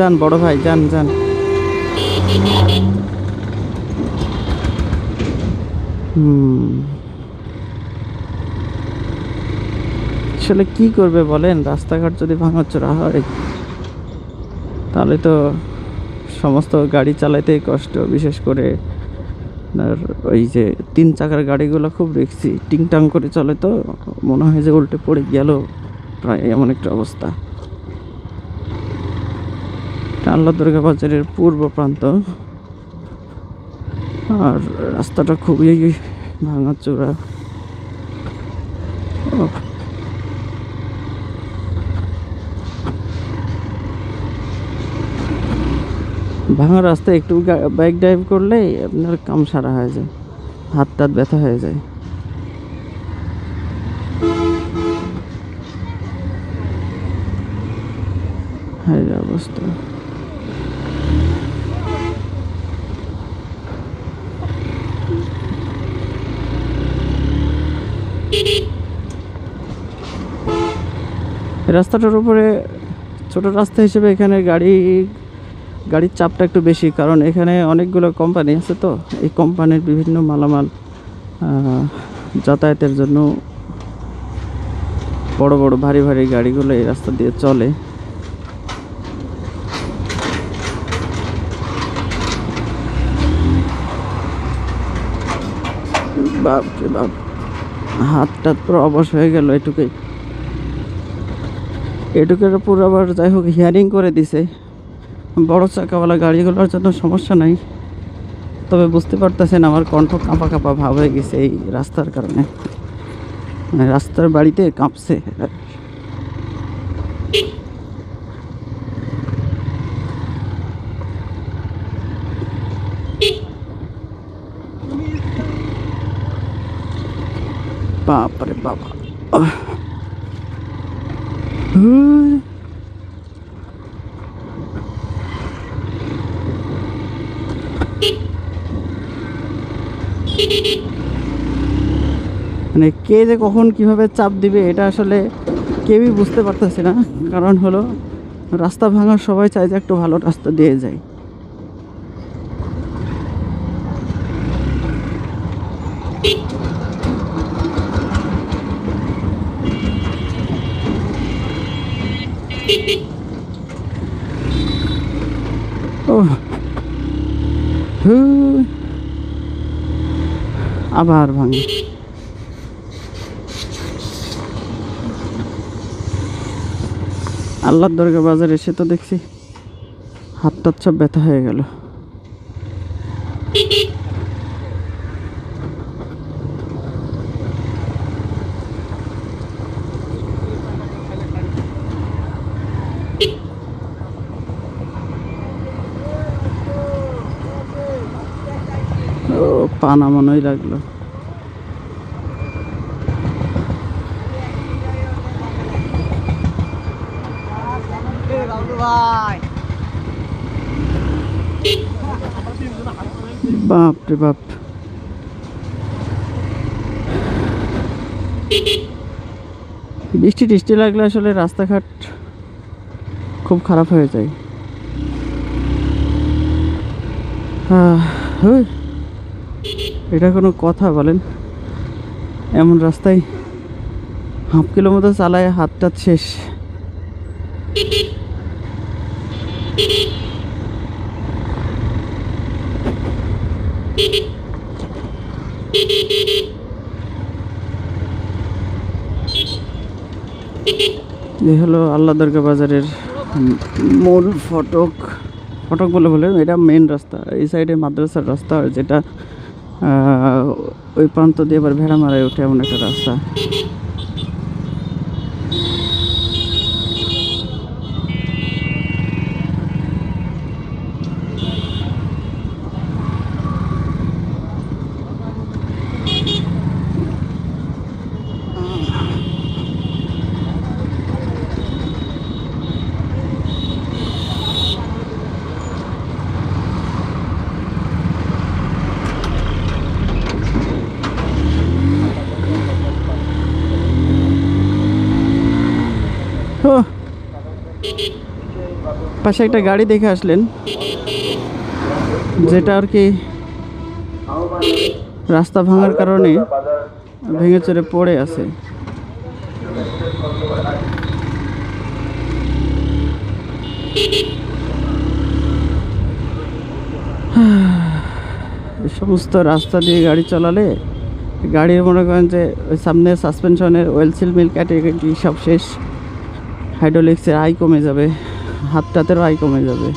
যান, বড় ভাই, যান যান। আসলে কি করবে বলেন? রাস্তাঘাট যদি ভাঙাচোরা হয়, তাহলে তো সমস্ত গাড়ি চালাইতেই কষ্ট, বিশেষ করে আর ওই যে তিন চাকার গাড়িগুলো খুব রিক্সি, টিংটাং করে চলে তো মনে হয় যে উল্টে পড়ে গেল, প্রায় এমন একটা অবস্থা। টানলা দুর্গা বাজারের পূর্ব প্রান্ত। আর রাস্তাটা খুবই ভাঙাচোরা। ওহ। ভাঙা রাস্তায় একটু বাইক ড্রাইভ করলেই আপনার কাম সারা হয়ে যায়, হাত টাত ব্যথা হয়ে যায়। অবস্থা এই রাস্তাটার উপরে ছোট রাস্তা হিসেবে এখানে গাড়ি, গাড়ির চাপটা একটু বেশি, কারণ এখানে অনেকগুলো কোম্পানি আছে তো। এই কোম্পানির বিভিন্ন মালামাল যাতায়াতের জন্য বড় বড়, ভারী ভারী গাড়িগুলো এই রাস্তা দিয়ে চলে। বাপ রে বাপ হাত টাত পুরো অবশ হয়ে গেল এটুকুই। এটুকুর উপর আবার যাই হোক হিয়ারিং করে দিছে। বড় চাকাওয়ালা গাড়িগুলোর জন্য সমস্যা নাই। তবে বুঝতে পারতেছেন আমার কণ্ঠ কাঁপা কাঁপা ভাব হয়ে গেছে এই রাস্তার কারণে। মানে রাস্তার বাড়িতে কাঁপছে। বাপরে বাবা। মানে কে যে কখন কীভাবে চাপ দিবে এটা আসলে কেউই বুঝতে পারতেছে না। কারণ হলো, রাস্তা ভাঙার সবাই চায় যে একটু ভালো রাস্তা দিয়ে যায় ও হু আবার ভাঙে। আল্লাহর দরগা বাজারে এসে তো দেখছি হাত টাত সব ব্যথা হয়ে গেল। ও পানা মনেই লাগল। বাপ রে বাপ। বৃষ্টি টিষ্টি লাগলে আসলে রাস্তাঘাট খুব খারাপ হয়ে যায়। হ্যাঁ। এটা কোনো কথা বলেন। এমন রাস্তায় হাফ কিলোমিটার চালায় হাতটা শেষ। এই হলো আল্লাহ দরগা বাজারের মূল ফটক। ফটক বলে বলে এটা মেন রাস্তা। এই সাইডে মাদ্রাসার রাস্তা, যেটা ওই প্রান্ত দিয়ে আবার ভেড়া মারায় ওঠে এমন একটা রাস্তা। পাশে একটা গাড়ি দেখে আসলেন, যেটা আর কি রাস্তা ভাঙার কারণে ভেঙে চড়ে পড়ে আছে। সমস্ত রাস্তা দিয়ে গাড়ি চালালে গাড়ির মনে করেন যে ওই সামনে সাসপেনশনের ওয়েল সিল মিল ক্যাটাগরি সব শেষ। হাইড্রোলিক্সের আয় কমে যাবে হাত টাতেরও আয় কমে যাবে।